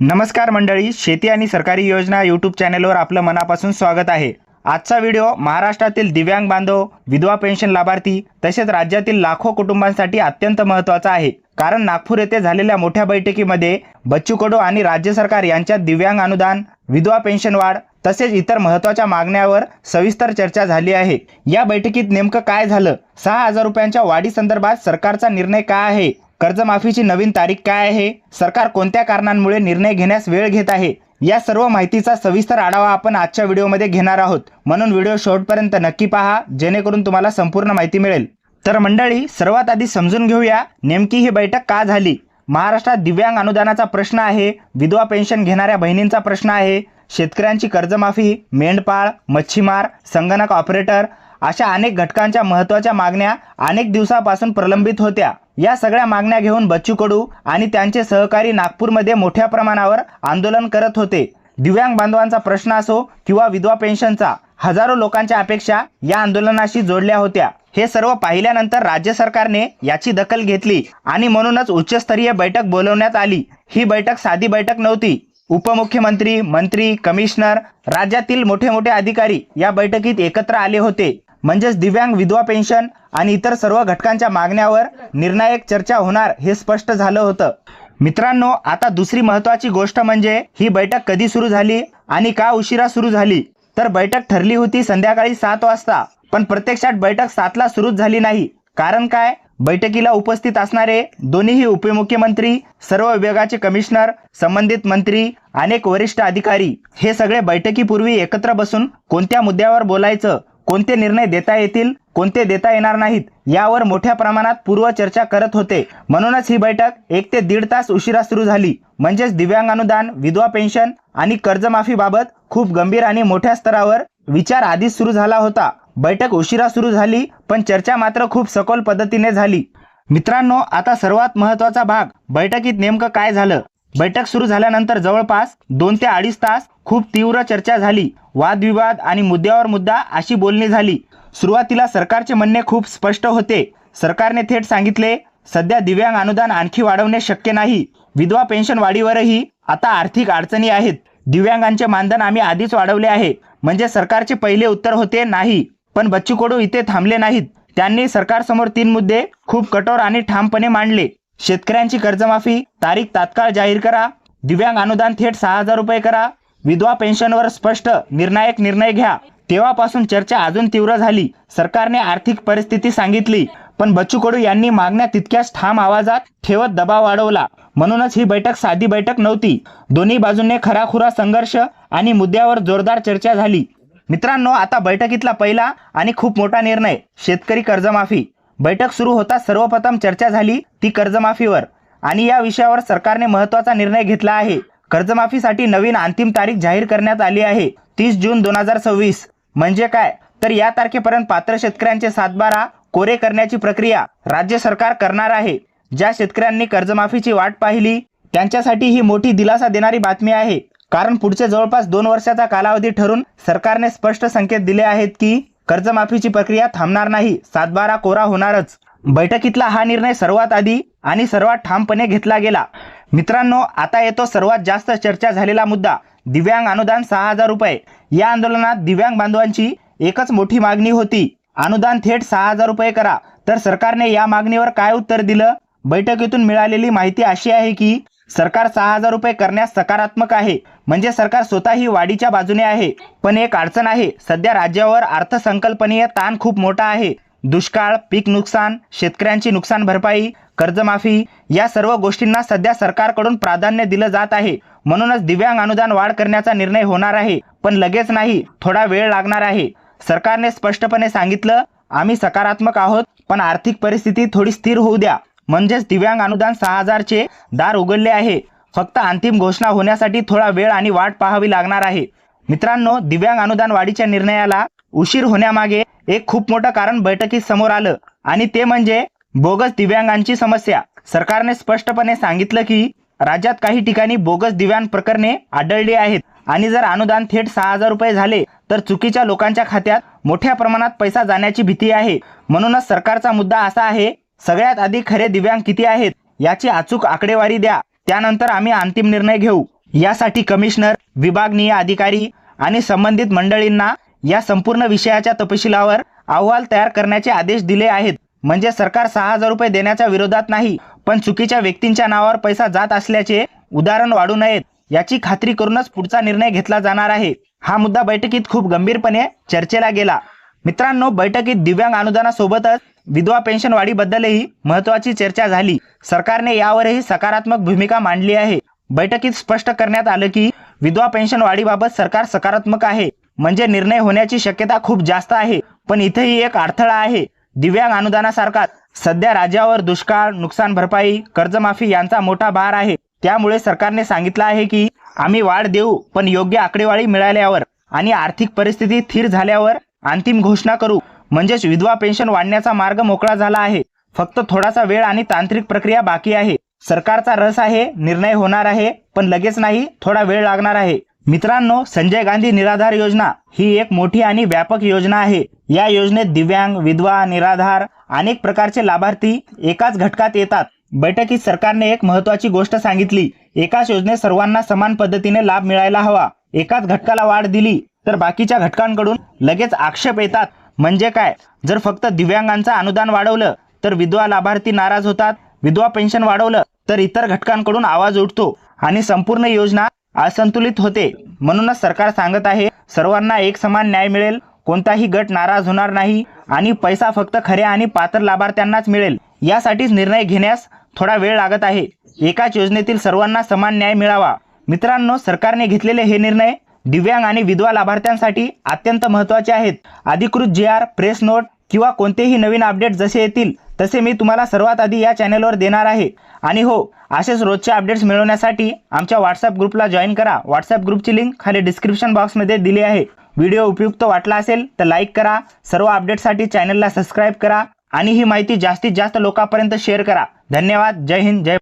नमस्कार मंडळी शेती आणि सरकारी योजना यूट्यूब चॅनलवर आपलं मनापासून स्वागत आहे. आजचा व्हिडिओ महाराष्ट्रातील दिव्यांग बांधव विधवा पेन्शन लाभार्थी तसेच राज्यातील लाखो कुटुंबांसाठी अत्यंत महत्त्वाचा आहे. कारण नागपूर येथे झालेल्या मोठ्या बैठकीमध्ये बच्चू कडू आणि राज्य सरकार यांच्यात दिव्यांग अनुदान विधवा पेन्शन वाढ तसेच इतर महत्त्वाच्या मागण्यावर सविस्तर चर्चा झाली आहे. या बैठकीत नेमकं काय झालं? सहा हजार रुपयांच्या वाढीसंदर्भात सरकारचा निर्णय काय आहे? कर्जमाफीची नवीन तारीख काय आहे? सरकार कोणत्या कारणांमुळे निर्णय घेण्यास वेळ घेत आहे? या सर्व माहितीचा सविस्तर आढावा आपण आजच्या व्हिडिओमध्ये घेणार आहोत. म्हणून व्हिडिओ शेवटपर्यंत नक्की पहा जेणेकरून तुम्हाला संपूर्ण माहिती मिळेल. तर मंडळी सर्वात आधी समजून घेऊया नेमकी ही बैठक का झाली? महाराष्ट्रात दिव्यांग अनुदानाचा प्रश्न आहे विधवा पेन्शन घेणाऱ्या बहिणींचा प्रश्न आहे शेतकऱ्यांची कर्जमाफी मेंढपाळ मच्छीमार संगणक ऑपरेटर अशा अनेक घटकांच्या महत्त्वाच्या मागण्या अनेक दिवसापासून प्रलंबित होत्या. या सगळ्या मागण्या घेऊन बच्चू कडू आणि त्यांचे सहकारी नागपूरमध्ये मोठ्या प्रमाणावर आंदोलन करत होते. दिव्यांग बांधवांचा प्रश्न असो किंवा विधवा पेन्शनचा हजारो लोकांच्या अपेक्षा या आंदोलनाशी जोडल्या होत्या. हे सर्व पाहिल्यानंतर राज्य सरकारने याची दखल घेतली आणि म्हणूनच उच्चस्तरीय बैठक बोलवण्यात आली. ही बैठक साधी बैठक नव्हती. उपमुख्यमंत्री मंत्री कमिशनर राज्यातील मोठे मोठे अधिकारी या बैठकीत एकत्र आले होते. म्हणजेच दिव्यांग विधवा पेन्शन आणि इतर सर्व घटकांच्या मागण्यावर निर्णायक चर्चा होणार हे स्पष्ट झालं होतं. मित्रांनो आता दुसरी महत्वाची गोष्ट म्हणजे ही बैठक कधी सुरू झाली आणि का उशिरा सुरू झाली? तर बैठक ठरली होती संध्याकाळी सात वाजता. पण प्रत्यक्षात बैठक सातला सुरूच झाली नाही. कारण काय? बैठकीला उपस्थित असणारे दोन्हीही उपमुख्यमंत्री सर्व विभागाचे कमिशनर संबंधित मंत्री अनेक वरिष्ठ अधिकारी हे सगळे बैठकीपूर्वी एकत्र बसून कोणत्या मुद्द्यावर बोलायचं कोणते निर्णय देता येतील कोणते देता येणार नाहीत यावर मोठ्या प्रमाणात पूर्व चर्चा करत होते. म्हणूनच ही बैठक एक ते दीड तास उशिरा सुरू झाली. म्हणजेच दिव्यांग अनुदान विधवा पेन्शन आणि कर्जमाफीबाबत खूप गंभीर आणि मोठ्या स्तरावर विचार आधीच सुरू झाला होता. बैठक उशिरा सुरू झाली पण चर्चा मात्र खूप सखोल पद्धतीने झाली. मित्रांनो आता सर्वात महत्त्वाचा भाग बैठकीत नेमकं काय झालं? बैठक सुरू झाल्यानंतर जवळपास दोन ते अडीच तास खूप तीव्र चर्चा झाली. वादविवाद आणि मुद्द्यावर मुद्दा अशी बोलणी झाली. सुरुवातीला सरकारचे म्हणणे खूप स्पष्ट होते. सरकारने थेट सांगितले सध्या दिव्यांग अनुदान आणखी वाढवणे शक्य नाही. विधवा पेन्शन वाढीवरही आता आर्थिक अडचणी आहेत. दिव्यांगांचे मानधन आम्ही आधीच वाढवले आहे. म्हणजे सरकारचे पहिले उत्तर होते नाही. पण बच्चू कडू इथे थांबले नाहीत. त्यांनी सरकारसमोर तीन मुद्दे खूप कठोर आणि ठामपणे मांडले. शेतकऱ्यांची कर्जमाफी तारीख तात्काळ जाहीर करा. दिव्यांग अनुदान थेट सहा हजार रुपये करा. विधवा पेन्शनवर स्पष्ट निर्णायक निर्णय घ्या. तेव्हापासून चर्चा अजून तीव्र झाली. सरकारने आर्थिक परिस्थिती सांगितली पण बच्चू कडू यांनी मागण्या तितक्याच ठाम आवाजात ठेवत दबाव वाढवला. म्हणूनच ही बैठक साधी बैठक नव्हती. दोन्ही बाजूंनी खराखुरा संघर्ष आणि मुद्द्यावर जोरदार चर्चा झाली. मित्रांनो आता बैठकीतला पहिला आणि खूप मोठा निर्णय शेतकरी कर्जमाफी. बैठक सुरू होता सर्वप्रथम चर्चा झाली ती कर्जमाफीवर. आणि या विषयावर सरकारने महत्त्वाचा निर्णय घेतला आहे. कर्जमाफीसाठी नवीन अंतिम तारीख जाहीर करण्यात आली आहे तीस जून दोन हजार सव्वीस. म्हणजे काय? तर या तारखेपर्यंत पात्र शेतकऱ्यांचे सातबारा कोरे करण्याची प्रक्रिया राज्य सरकार करणार आहे. ज्या शेतकऱ्यांनी कर्जमाफीची वाट पाहिली त्यांच्यासाठी ही मोठी दिलासा देणारी बातमी आहे. कारण पुढचे जवळपास दोन वर्षाचा कालावधी ठरून सरकारने स्पष्ट संकेत दिले आहेत की कर्जमाफीची प्रक्रिया थांबणार नाही. सातबारा कोरा होणारच. बैठकीतला हा निर्णय सर्वात आधी आणि सर्वात ठामपणे घेतला गेला. मित्रांनो आता येतो सर्वात जास्त चर्चा झालेला मुद्दा. दिव्यांग अनुदान सहा हजार रुपये. या आंदोलनात दिव्यांग बांधवांची एकच मोठी मागणी होती. अनुदान थेट सहा हजार रुपये करा. तर सरकारने या मागणीवर काय उत्तर दिलं? बैठकीतून मिळालेली माहिती अशी आहे की सरकार सहा हजार रुपये करण्यास सकारात्मक आहे. म्हणजे सरकार स्वतःही वाढीच्या बाजूने आहे. पण एक अडचण आहे. सध्या राज्यावर अर्थसंकल्पनीय ताण खूप मोठा आहे. दुष्काळ पीक नुकसान शेतकऱ्यांची नुकसान भरपाई कर्जमाफी या सर्व गोष्टींना सध्या सरकारकडून प्राधान्य दिलं जात आहे. म्हणूनच दिव्यांग अनुदान वाढ करण्याचा निर्णय होणार आहे. पण लगेच नाही थोडा वेळ लागणार आहे. सरकारने स्पष्टपणे सांगितलं आम्ही सकारात्मक आहोत पण आर्थिक परिस्थिती थोडी स्थिर होऊ द्या. म्हणजेच दिव्यांग अनुदान सहा हजारचे दार उघडले आहे. फक्त अंतिम घोषणा होण्यासाठी थोडा वेळ आणि वाट पाहावी लागणार आहे. मित्रांनो दिव्यांग अनुदान वाढीच्या निर्णयाला उशीर होण्यामागे एक खूप मोठं कारण बैठकीत समोर आलं आणि ते म्हणजे बोगस दिव्यांगांची समस्या. सरकारने स्पष्टपणे सांगितलं की राज्यात काही ठिकाणी बोगस दिव्यांग प्रकरणे आढळली आहेत. आणि जर अनुदान थेट सहा हजार रुपये झाले तर चुकीच्या लोकांच्या खात्यात मोठ्या प्रमाणात पैसा जाण्याची भीती आहे. म्हणूनच सरकारचा मुद्दा असा आहे सगळ्यात आधी खरे दिव्यांग किती आहेत याची अचूक आकडेवारी द्या. त्यानंतर आम्ही अंतिम निर्णय घेऊ. यासाठी कमिशनर विभागनीय अधिकारी आणि संबंधित मंडळींना या संपूर्ण विषयाच्या तपशिलावर अहवाल तयार करण्याचे आदेश दिले आहेत. म्हणजे सरकार सहा हजार रुपये देण्याच्या विरोधात नाही पण चुकीच्या व्यक्तींच्या नावावर पैसा जात असल्याचे उदाहरण वाढू नयेत याची खात्री करूनच पुढचा निर्णय घेतला जाणार आहे. हा मुद्दा बैठकीत खूप गंभीरपणे चर्चेला गेला. मित्रांनो बैठकीत दिव्यांग अनुदानासोबतच विधवा पेन्शन वाढीबद्दलही महत्वाची चर्चा झाली. सरकारने यावरही सकारात्मक भूमिका मांडली आहे. बैठकीत स्पष्ट करण्यात आलं की विधवा पेन्शन वाढीबाबत सरकार सकारात्मक आहे. म्हणजे निर्णय होण्याची शक्यता खूप जास्त आहे. पण इथेही एक अडथळा आहे. दिव्यांग अनुदानासारखाच सध्या राज्यावर दुष्काळ नुकसान भरपाई कर्जमाफी यांचा मोठा भार आहे. त्यामुळे सरकारने सांगितलं आहे की आम्ही वाढ देऊ पण योग्य आकडेवारी मिळाल्यावर आणि आर्थिक परिस्थिती स्थिर झाल्यावर अंतिम घोषणा करू. म्हणजेच विधवा पेन्शन वाढण्याचा मार्ग मोकळा झाला आहे. फक्त थोडासा वेळ आणि तांत्रिक प्रक्रिया बाकी आहे. सरकारचा रस आहे निर्णय होणार आहे पण लगेच नाही थोडा वेळ लागणार आहे. मित्रांनो संजय गांधी निराधार योजना ही एक मोठी आणि व्यापक योजना आहे. या योजनेत दिव्यांग विधवा निराधार अनेक प्रकारचे लाभार्थी एकाच घटकात येतात. बैठकीत सरकारने एक महत्वाची गोष्ट सांगितली. एकाच योजनेत सर्वांना समान पद्धतीने लाभ मिळायला हवा. एकाच घटकाला वाढ दिली तर बाकीच्या घटकांकडून लगेच आक्षेप येतात. म्हणजे काय? जर फक्त दिव्यांगांचं अनुदान वाढवलं तर विधवा लाभार्थी नाराज होतात विधवा पेन्शन वाढवलं तर इतर घटकांकडून आवाज उठतो आणि संपूर्ण योजना असंतुलित होते. म्हणूनच सरकार सांगत आहे सर्वांना एक समान न्याय मिळेल कोणताही गट नाराज होणार नाही आणि पैसा फक्त खऱ्या आणि पात्र लाभार्थ्यांनाच मिळेल. यासाठीच निर्णय घेण्यास थोडा वेळ लागत आहे. एकाच योजनेतील सर्वांना समान न्याय मिळावा. मित्रांनो सरकारने घेतलेले हे निर्णय दिव्यांग आणि विधवा लाभार्थ्यांसाठी अत्यंत महत्त्वाचे आहेत. अधिकृत जी आर प्रेस नोट किंवा कोणतेही नवीन अपडेट जसे येतील तसे मी तुम्हाला सर्वात आधी या चॅनलवर देणार आहे. आणि हो असेच रोजचे अपडेट्स मिळवण्यासाठी आमच्या व्हॉट्सअप ग्रुपला जॉईन करा. व्हॉट्सअप ग्रुपची लिंक खाली डिस्क्रिप्शन बॉक्समध्ये दिली आहे. व्हिडिओ उपयुक्त वाटला असेल तर लाईक करा. सर्व अपडेटसाठी चॅनलला सबस्क्राईब करा. आणि ही माहिती जास्तीत जास्त लोकांपर्यंत शेअर करा. धन्यवाद. जय हिंद. जय